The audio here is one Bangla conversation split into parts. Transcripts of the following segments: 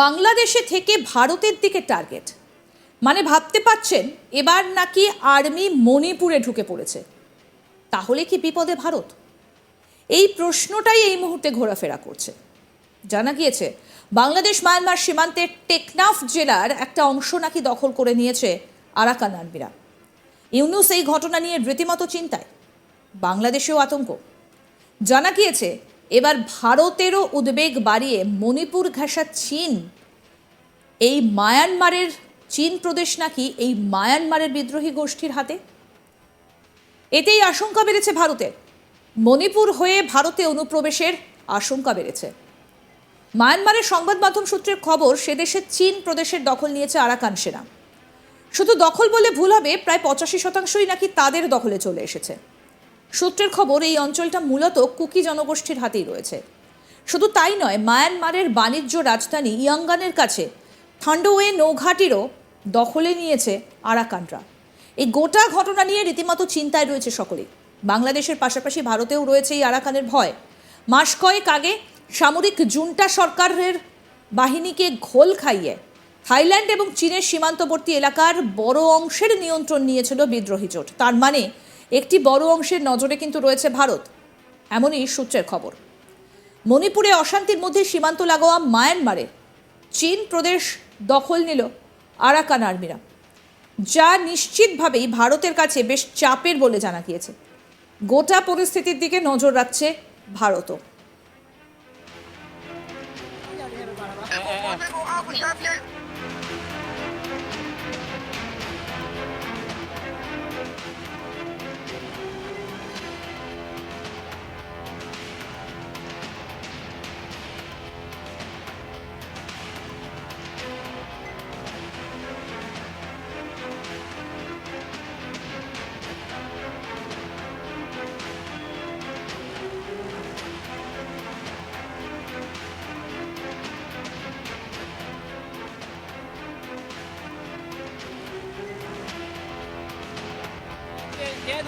বাংলাদেশে থেকে ভারতের দিকে টার্গেট। মানে ভাবতে পাচ্ছেন, এবার নাকি আর্মি মণিপুরে ঢুকে পড়েছে। তাহলে কি বিপদে ভারত? এই প্রশ্নটাই এই মুহূর্তে ঘোরাফেরা করছে। জানা গিয়েছে, বাংলাদেশ মায়ানমার সীমান্তের টেকনাফ জেলার একটা অংশ নাকি দখল করে নিয়েছে আরাকান আর্মিরা। ইউনুস এই ঘটনা নিয়ে রীতিমতো চিন্তায়। বাংলাদেশেও আতঙ্ক। জানা গিয়েছে এবার ভারতেরও উদ্বেগ বাড়িয়ে মণিপুর ঘেঁষা চীন। এই মায়ানমারের চীন প্রদেশ নাকি এই মায়ানমারের বিদ্রোহী গোষ্ঠীর হাতে? এতেই আশঙ্কা বেড়েছে ভারতের। মণিপুর হয়ে ভারতে অনুপ্রবেশের আশঙ্কা বেড়েছে। মায়ানমারের সংবাদ মাধ্যম সূত্রের খবর, সে দেশের চীন প্রদেশের দখল নিয়েছে আরাকান সেনা। শুধু দখল বলে ভুল হবে, প্রায় পঁচাশি শতাংশই নাকি তাদের দখলে চলে এসেছে। সূত্রের খবর, এই অঞ্চলটা মূলত কুকি জনগোষ্ঠীর হাতেই রয়েছে। শুধু তাই নয়, মায়ানমারের বাণিজ্য রাজধানী ইয়াঙ্গানের কাছে থান্ডোয়ে নৌঘাটিরও দখলে নিয়েছে আরাকানরা। এই গোটা ঘটনা নিয়ে রীতিমতো চিন্তায় রয়েছে সকলেই। বাংলাদেশের পাশাপাশি ভারতেও রয়েছে এই আরাকানের ভয়। মাস কয়েক আগে সামরিক জুন্টা সরকারের বাহিনীকে ঘোল খাইয়ে থাইল্যান্ড এবং চীনের সীমান্তবর্তী এলাকার বড় অংশের নিয়ন্ত্রণ নিয়েছিল বিদ্রোহী জোট। তার মানে একটি বড় অংশের নজরে কিন্তু রয়েছে ভারত, এমনই সূত্রের খবর। মণিপুরে অশান্তির মধ্যে সীমান্ত লাগোয়া মায়ানমারে চীন প্রদেশ দখল নিল আরাকান আর্মিরা, যা নিশ্চিতভাবেই ভারতের কাছে বেশ চাপের বলে জানা গিয়েছে। গোটা পরিস্থিতির দিকে নজর রাখছে ভারতও।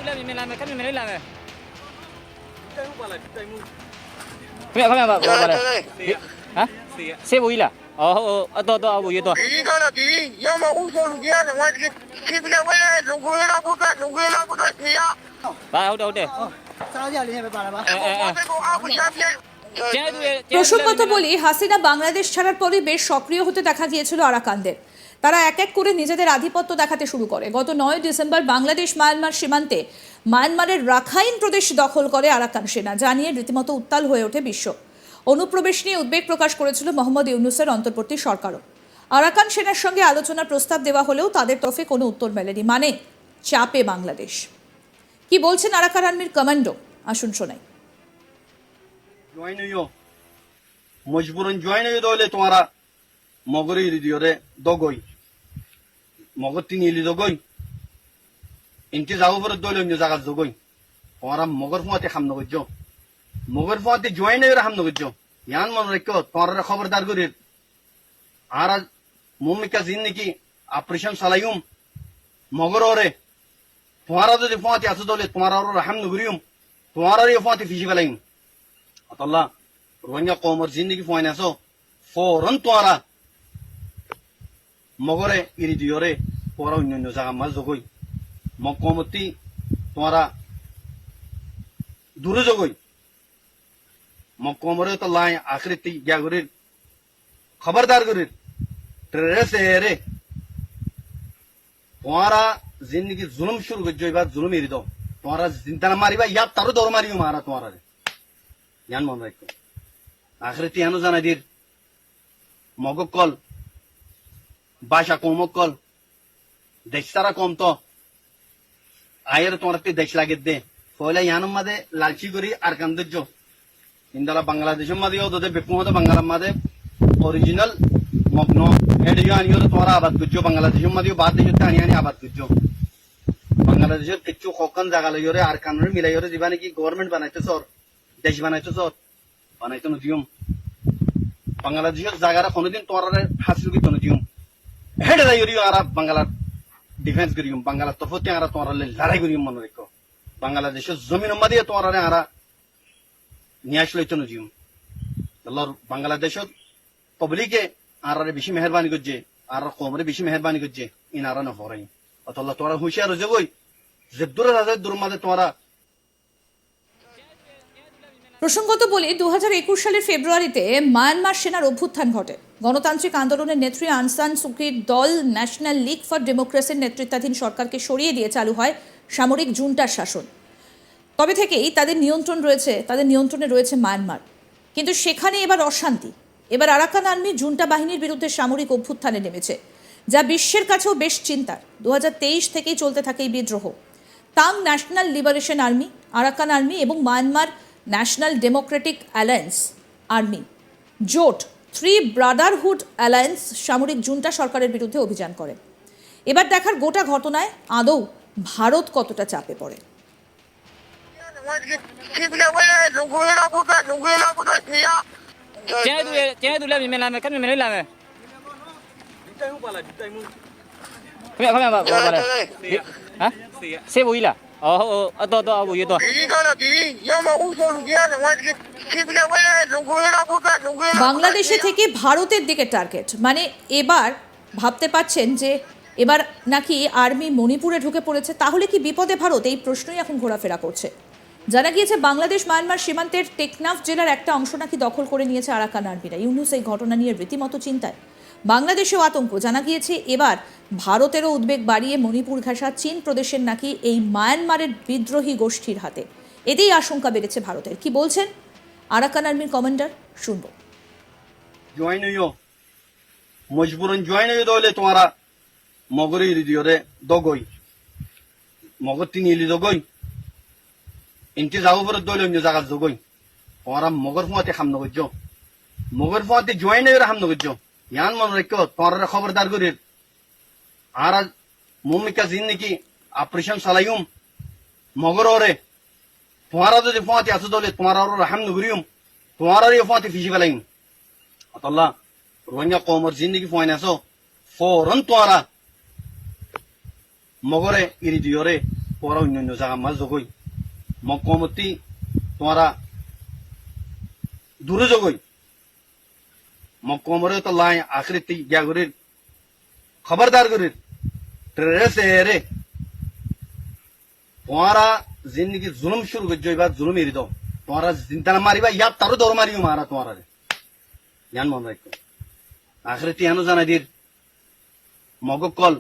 လိုက်သူလည်းမြင်လာမယ်ခက်မြင်လေးလာမယ်တိုင်မှုပါလားတိုင်မှုခမရခမရပါပါပါလေဟမ်ဆေးဘူးကြီးလားအော်ဟုတ်အတော်တော်အဘူးရေတော်ဒီကတော့ဒီရမဦးဆုံးကြီးကငါကဒီပြဝဲလုံခွေးလာဘုကလုံခွေးလာဘုကကြီးရပါဟုတ်တယ်ဟုတ်တယ်စားရလေးပဲပါလားပါအဲအဲအဲ মানে প্রসঙ্গ তো বলি হাসিনা বাংলাদেশ ছাড়ার পরে বেশ সক্রিয় হতে দেখা গিয়েছিল আরাকানদের। তারা এক এক করে নিজেদের আধিপত্য দেখাতে শুরু করে। গত নয় ডিসেম্বর বাংলাদেশ মায়ানমার সীমান্তে মায়ানমারের রাখাইন প্রদেশ দখল করে আরাকান সেনা যা নিয়ে রীতিমতো উত্তাল হয়ে ওঠে বিশ্ব। অনুপ্রবেশ নিয়ে উদ্বেগ প্রকাশ করেছিল মোহাম্মদ ইউনুসের অন্তর্বর্তী সরকারও। আরাকান সেনার সঙ্গে আলোচনার প্রস্তাব দেওয়া হলেও তাদের তরফে কোনো উত্তর মেলেনি। মানে চাপে বাংলাদেশ। কি বলছেন আরাকান আর্মির কমান্ডো? আসুন শোনাই। join yo majburun join yo dole tumara mogori ridiyore dogoi mogoti nili dogoi inti jago por dole nyo jagat dogoi tumara mogor fuate ham nogjo mogor fuate join yo ham nogjo yan mon rekko tumara khabardar gorir ara মুমিকা জিন্দিকি অপারেশন সালাইম মগররে তোমারা যদি ফোঁয়াতে আসো দলে তোমার রাহাম নগরিম তোমার ফোঁয়াতে ফিসি ফেলাইম Atalla Rohingya qomir zindagi foynasi forin tuara mogore iri diore pora unyonyo zagama zogoi mokomoti tuara dure zogoi mokomore to lai akhiriti jagurir খবরদার করির ট্রেসে রে তোমারা জিন্দগি জুলুম শুরু করছ এবার জুলুম এরি দাও তোমারা জিন্দানা মারিবা ইয়ার তারও দৌড় মারিও মারা তোমারা জ্ঞান মনে রাখো আখরে তিয়ানো জানা দির মগ কল, বাসা কম কল, দেশ তারা কম তো। আয়ের তোমার দেশ লাগে দে। ফয়লা ইয়ানোর মাঝে লালচি করি আর কান্দর্য ইন্দালা বাংলাদেশের মাঝে ওদের বেকুমতে বাংলার মাঝে অরিজিনাল মগ্ন এডিও আনিও তোমার আবাদ করছ। বাংলাদেশের মাঝে বাদ দেশে আনি আনি আবাদ করছ। বাংলাদেশের কিছু জায়গা লইরে আর কানুন মিলাইরে দিবা নাকি গভর্নমেন্ট বানাইতে সর। দেশ বানাইতো সর বানাইতো নদিয়ম বাংলাদেশের জায়গাটা কোনোদিন তোমার হাসিল করতো নদিয়ম হেডে যাই করিও আর বাংলার ডিফেন্স করিম বাংলার তফতে আর তোমার লড়াই করিম মনে রেখো বাংলাদেশের জমিন মাদিয়ে তোমার আর নিয়ে আসলে তো নদিয়ম বাংলাদেশের পাবলিকে আর বেশি মেহরবানি করছে আর কমরে বেশি মেহরবানি করছে ইনারা না হরাই অতল্লা তোরা হুঁশিয়ার হয়ে যাবই। যে দূরে রাজার দূর মাঝে তোরা প্রসঙ্গত বলি দু হাজার একুশ সালের ফেব্রুয়ারিতে মায়ানমার সেনার অভ্যুত্থান ঘটে। গণতান্ত্রিক আন্দোলনের নেত্রী আনসান সুকির দল ন্যাশনাল লিগ ফর ডেমোক্রেসির নেতৃত্বাধীন সরকারকে সরিয়ে দিয়ে চালু হয় সামরিক জুন্টার শাসন। তবে থেকেই তাদের নিয়ন্ত্রণ রয়েছে, তাদের নিয়ন্ত্রণে রয়েছে মায়ানমার। কিন্তু সেখানে এবার অশান্তি। এবার আরাকান আর্মি জুন্টা বাহিনীর বিরুদ্ধে সামরিক অভ্যুত্থানে নেমেছে, যা বিশ্বের কাছেও বেশ চিন্তার। দু হাজার তেইশ থেকেই চলতে থাকে এই বিদ্রোহ। Ta'ang national liberation army, Arakan army এবং Myanmar national democratic alliance army জোট থ্রি ব্রাদারহুড অ্যালায়েন্স সামরিক জুন্টা সরকারের বিরুদ্ধে অভিযান করে। এবার দেখার গোটা ঘটনায় আদৌ ভারত কতটা চাপে পড়ে? Tiene tu Oh oh ato ato abu yo to. বাংলাদেশে থেকে ভারতের দিকে টার্গেট মানে এবার ভাবতে পাচ্ছেন যে এবার নাকি আর্মি মণিপুরে ঢুকে পড়েছে তাহলে কি বিপদে ভারত এই প্রশ্নই এখন ঘোরাফেরা করছে জানা গিয়েছে বাংলাদেশ মায়ানমার সীমান্তের টেকনাফ জেলার একটা অংশ নাকি দখল করে নিয়েছে আরাকান আর্মিরা ইউনুস এই ঘটনা নিয়ে রীতিমতো চিন্তায় বাংলাদেশেও আতঙ্ক, জানা গিয়েছে এবার ভারতেরও উদ্বেগ বাড়িয়ে মণিপুর ঘেঁষা চীন প্রদেশের নাকি এই মায়ানমারের বিদ্রোহী গোষ্ঠীর হাতে। এতেই আশঙ্কা বেড়েছে ভারতের। কি বলছেন? আরাকান আর্মির কমান্ডার শুনব। মজবুরন জয়েন হইও দলে তোমারা। মগরে দিওরে দগই। মগর তিনি ইলি দগই। ইনতে যাও পরে দলে, অন্য জায়গা দগই। তোমারা মগর ফুয়াতে খাম নগজ মগর ফুয়াতে জয়েন হইরে খাম নগজ ইয়ান মন রাখো তোমারা খবরদার করি। আর মুমিকা জিন নাকি অপারেশন মগর ওরে। তোমারা যদি ফুয়াতে আছো দলে, তোমারা ওর হাম নগরিম, তোমারা ফুয়াতে ফিজি ফেলাইম। আতাল্লাহ রোহিঙ্গা কমর জিন্দগি ফয়ন আছো তোয়ারা মগরে ইরি দিয়রে অন্য অন্য জায়গা মাছ জগই। মগ কমতি তোমরা দূরে জগই। মগ কমরে তো লাই আখরি গিয়া করির খবরদার করির ট্রেরে সেরে তোমরা জিন্দগি জুলুম শুরু করছ এবার জুলুম এরি দাও তোমরা চিন্তা মারিবা ইয়ার তারও দৌড় মারিও মারা তোমরা জ্ঞান মনে রাখো আখরে তিয়ানো জানাই দির মগ কল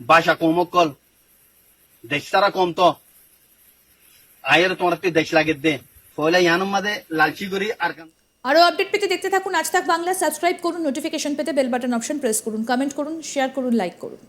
বাসা কম কল দেশ তারা কম তো আয়ের তোমার দেশ লাগে দে ফলে ইয়ানোর মাঝে লালচি করি আর কাম আরও আপডেট পেতে দেখতে থাকুন। আজ থাক বাংলা সাবস্ক্রাইব করুন নোটিফিকেশন পেতে বেল বাটন অপশন প্রেস করুন কমেন্ট করুন শেয়ার করুন লাইক করুন।